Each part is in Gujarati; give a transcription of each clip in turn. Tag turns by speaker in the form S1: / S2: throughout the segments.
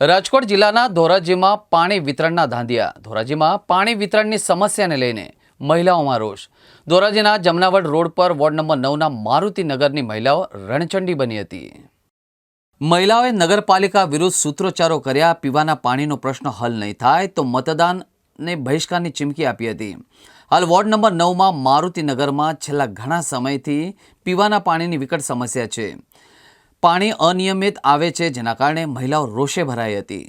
S1: રાજકોટ જિલ્લાના ધોરાજીમાં પાણી વિતરણના ધાંધિયા. ધોરાજીમાં પાણી વિતરણની સમસ્યાને લઈને મહિલાઓમાં રોષ. ધોરાજીના જમનાવડ રોડ પર વોર્ડ નંબર નવના મારુતિનગરની મહિલાઓ રણચંડી બની હતી. મહિલાઓએ નગરપાલિકા વિરુદ્ધ સૂત્રોચ્ચારો કર્યા, પીવાના પાણીનો પ્રશ્ન હલ નહીં થાય તો મતદાનને બહિષ્કારની ચીમકી આપી હતી. હાલ વોર્ડ નંબર નવમાં મારુતિનગરમાં છેલ્લા ઘણા સમયથી પીવાના પાણીની વિકટ સમસ્યા છે. પાણી અનિયમિત આવે છે, જેના કારણે મહિલાઓ રોષે ભરાઈ હતી.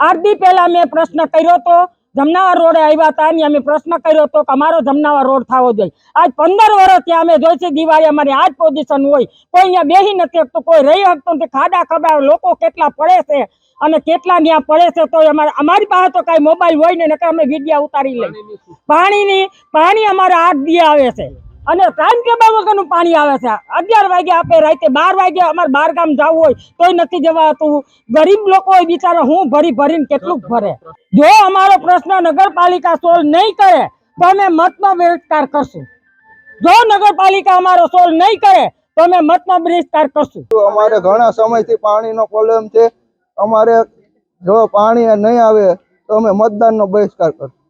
S2: આરદી પહેલા મેં પ્રશ્ન કર્યો તો જમનાવા રોડે આવ્યા હતા ને અમે પ્રશ્ન કર્યો હતો કે અમારો જમનાવા રોડ થવો જોઈએ. આજ પંદર વર્ષ ત્યાં અમે જોઈ છે દિવાળી અમારી આજ પોઝિશન હોય. કોઈ અહીંયા બેહી નથી શકતું કોઈ રહી શકતું નથી. ખાડા ખબા લોકો કેટલા પડે છે અને કેટલા ત્યાં પડે છે તો અમારે અમારી પાસે તો કાંઈ મોબાઈલ હોય ને નકર અમે વિડીયા ઉતારી લઈએ. પાણીની પાણી અમારે આઠ દી આવે છે. અને ટાઈમ ટેબલ વગરનું પાણી આવે છે. અગિયાર વાગે આપે રાતે બાર વાગે અમારે બાર ગામ જવું હોય તોય નથી જવાતું. ગરીબ લોકો હોય બિચારા હું ભરી ભરીને કેટલું ભરે? જો અમારો પ્રશ્ન નગરપાલિકા સોલ્વ નહીં કરે, તો અમે મતનો બહિષ્કાર કરશું. જો નગરપાલિકા અમારો સોલ્વ નહીં કરે, તો અમે મતનો બહિષ્કાર કરશું.
S3: અમારે ઘણા સમયથી પાણીનો પ્રોબ્લેમ છે, અમારે જો પાણી નહીં આવે, તો અમે મતદાનનો બહિષ્કાર કરશું.